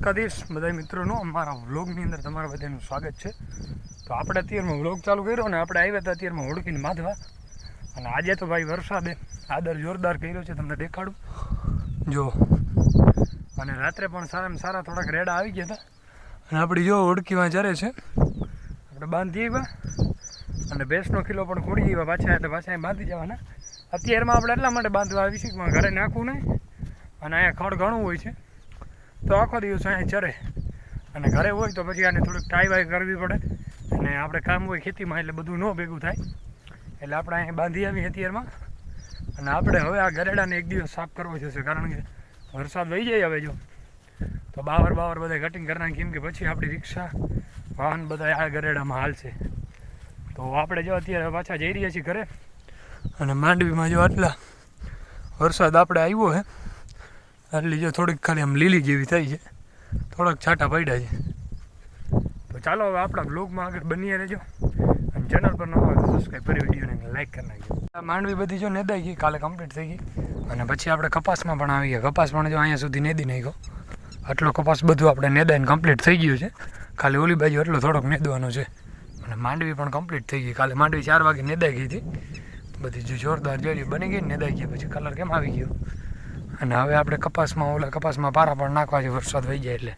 દ્વારકાધીશ બધા મિત્રોનું, અમારા વ્લોગની અંદર તમારા બધાનું સ્વાગત છે. તો આપણે અત્યારમાં વ્લોગ ચાલુ કર્યો ને આપણે આવ્યા હતા અત્યારમાં હોડકીને માધવા. અને આજે તો ભાઈ વરસાદે આદર જોરદાર કર્યો છે, તમને દેખાડું. જો, અને રાત્રે પણ સારામાં સારા થોડાક રેડા આવી ગયા હતા. અને આપણી જો હોડકીમાં જ્યારે છે. આપણે બાંધી આવ્યા અને ભેંસનો કિલો પણ ખોડી આવ્યા પાછા, એટલે પાછા બાંધી જવાના. અત્યારમાં આપણે એટલા માટે બાંધવા આવી છીએ ઘરે નાખવું નહીં. અને અહીંયા ખડ ઘણું હોય છે. તો આખો દિવસ અહીંયા ચરે અને ઘરે હોય તો પછી આને થોડીક ટાઈ વાઈ કરવી પડે. અને આપણે કામ હોય ખેતીમાં એટલે બધું ન ભેગું થાય. એટલે આપણે અહીંયા બાંધી આવી અત્યારમાં. અને આપણે હવે આ ગરેડાને એક દિવસ સાફ કરવો જશે, કારણ કે વરસાદ વહી જાય હવે જો. તો બાવર બાવર બધા કટિંગ કરી કેમ કે પછી આપણી રિક્ષા, વાહન બધા આ ગરેડામાં હાલશે. તો આપણે જો અત્યારે પાછા જઈ રહ્યા છીએ ઘરે. અને માંડવીમાં જો આટલા વરસાદ આપણે આવ્યો હે આટલી જો થોડીક ખાલી આમ લીલી જેવી થઈ છે. થોડાક છાંટા પડ્યા છે. તો ચાલો હવે આપણા બ્લોગમાં આગળ બનીએ રહેજો. અને ચેનલ પર ન હોય તો સબસ્ક્રાઈબ કરી વિડીયોને લાઈક કરી નાખજો. માંડવી બધી જો નેદાઈ ગઈ, કાલે કમ્પ્લીટ થઈ ગઈ. અને પછી આપણે કપાસમાં પણ આવી ગયા. કપાસ પણ જો અહીંયા સુધી નેદી નાખ્યો. આટલો કપાસ બધું આપણે નેદાઈને કમ્પ્લીટ થઈ ગયું છે. ખાલી ઓલી બાજુ એટલો થોડોક નેદવાનો છે. અને માંડવી પણ કમ્પ્લીટ થઈ ગઈ. કાલે માંડવી ચાર વાગે નેદાઈ ગઈ હતી. બધી જો જોરદાર જેલી બની ગઈ નેદાઈ ગઈ પછી કલર કેમ આવી ગયો? અને હવે આપણે કપાસમાં ઓલા કપાસમાં પારા પણ નાખવા છે, વરસાદ વહી જાય એટલે.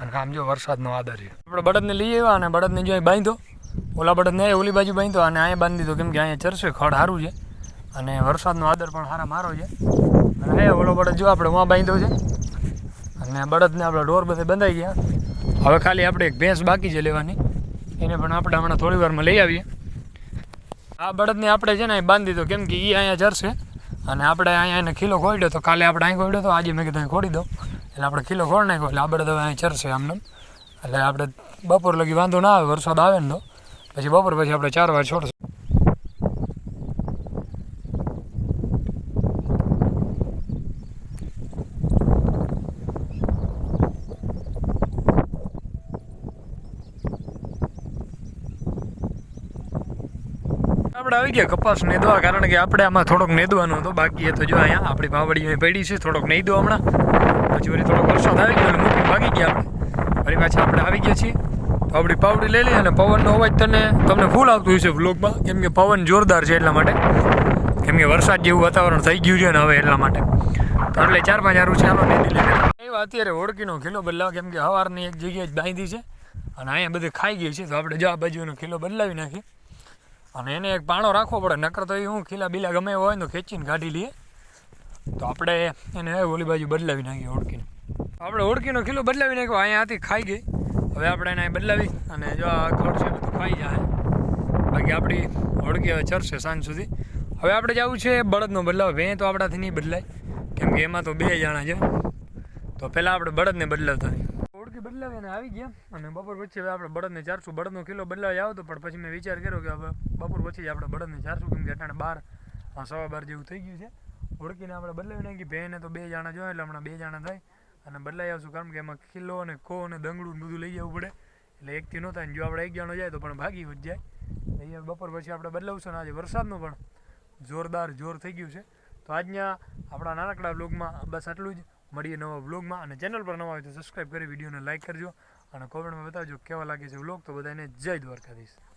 અને આમ જો વરસાદનો આદર છે. આપણે બળદને લઈ આવ્યા અને બળદને જો બાંધ્યો. ઓલા બળદને ઓલી બાજુ બાંધ્યો અને અહીંયા બાંધી દીધો, કેમ કે અહીંયા ચરશે ખડ સારું છે. અને વરસાદનો આદર પણ સારા મારો છે. અને અહીંયા ઓલો બળદ જો આપણે ઉમાં બાંધ્યો છે. અને બળદને આપણે ઢોર બધે બંધાઈ ગયા. હવે ખાલી આપણે એક ભેંસ બાકી છે લેવાની. એને પણ આપણે હમણાં થોડી વારમાં લઈ આવીએ. આ બળદને આપણે છે ને બાંધી દીધો, કેમ કે એ અહીંયા ચરશે અને આપણે અહીંયા એને ખીલો ખોડ્યો તો કાલે આપણે અહીં ખોડ્યો તો આજે મેં કીધું ખોડી દો એટલે આપણે ખીલો ખોડ નાખ્યો. એટલે આપણે તો અહીં ચરશે આમને એટલે આપણે બપોર લગી વાંધો ના આવે, વરસાદ આવે ને તો. પછી બપોર પછી આપણે ચાર વાર છોડશું. આપણે આવી ગયા કપાસ નેદવા, કારણ કે આપણે આમાં થોડોક નેદવાનું હતું. બાકી તો જો અહીંયા આપણી પાવડી અહીં પડી છે, થોડોક નહીં દો હમણાં. પછી વળી થોડોક વરસાદ આવી ગયો મૂકી ભાગી ગયા આપણે. ફરી પાછા આપણે આવી ગયા છીએ. આપણી પાવડી લઈ લઈએ અને પવનનો અવાજ તને તમને ફૂલ આવતું છે વ્લોગમાં કેમ કે પવન જોરદાર છે એટલા માટે. કેમ કે વરસાદ જેવું વાતાવરણ થઈ ગયું છે ને હવે એટલા માટે. તો એટલે ચાર પાંચ હારું ચાલો નેદી લઈને એવા અત્યારે ઓળખીનો ખીલો બદલાવ, કેમ કે સવારની એક જગ્યાએ જ બાંધી છે. અને અહીંયા બધે ખાઈ ગઈ છે, તો આપણે જો આ બાજુનો ખીલો બદલાવી નાખીએ. અને એને એક પાણો રાખવો પડે, નકર તો એ હું ખીલા બીલા ગમે હોય તો ખેંચીને કાઢી લઈએ તો આપણે એને ઓલી બાજુ બદલાવી નાખીએ ઓળખીને. આપણે ઓળખીનો ખીલો બદલાવી નાખ્યો અહીંયાથી ખાઈ ગઈ. હવે આપણે એને બદલાવી અને જો આ ખડ છે બધું ખાઈ જાય. બાકી આપણી ઓળખી હવે ચરશે સાંજ સુધી. હવે આપણે જવું છે બળદનો બદલાવ. ભેં તો આપણાથી નહીં બદલાય. કેમ કે એમાં તો બે જણા છે. તો પહેલાં આપણે બળદને બદલાવતા. ઓળખી બદલાવીને આવી ગયા. અને બપોર પછી હવે આપણે બળદને ચારશું બળદનો કિલો બદલાવી આવતો, પણ પછી મેં વિચાર કર્યો કે હવે બપોર પછી આપણે બળદને ચારશું કેમ કે અટાણે બાર સવા બાર જેવું થઈ ગયું છે. ઓળખીને આપણે બદલાવી નાખી. ભેને તો બે જણા જોઈએ એટલે હમણાં બે જણા થાય. અને બદલાઈ આવશું કારણ કે એમાં કિલ્લો અને કો અને દંગડું બધું લઈ જવું પડે. એટલે એકથી ન થાય જો આપણે એક જણો જાય તો પણ ભાગી જ જાય. અહીંયા બપોર પછી આપણે બદલાવશું ને આજે વરસાદનું પણ. જોરદાર જોર થઈ ગયું છે. તો આજના આપણા નાનકડા બ્લોગમાં બસ આટલું જ. મળીએ નવા વ્લોગમાં. અને ચેનલ પર નવા હોય તો સબસ્ક્રાઈબ કરી, વિડીયોને લાઇક કરજો. અને કોમેન્ટમાં બતાવજો કેવા લાગે છે વ્લોગ. તો બધાને જય દ્વારકાધીશ.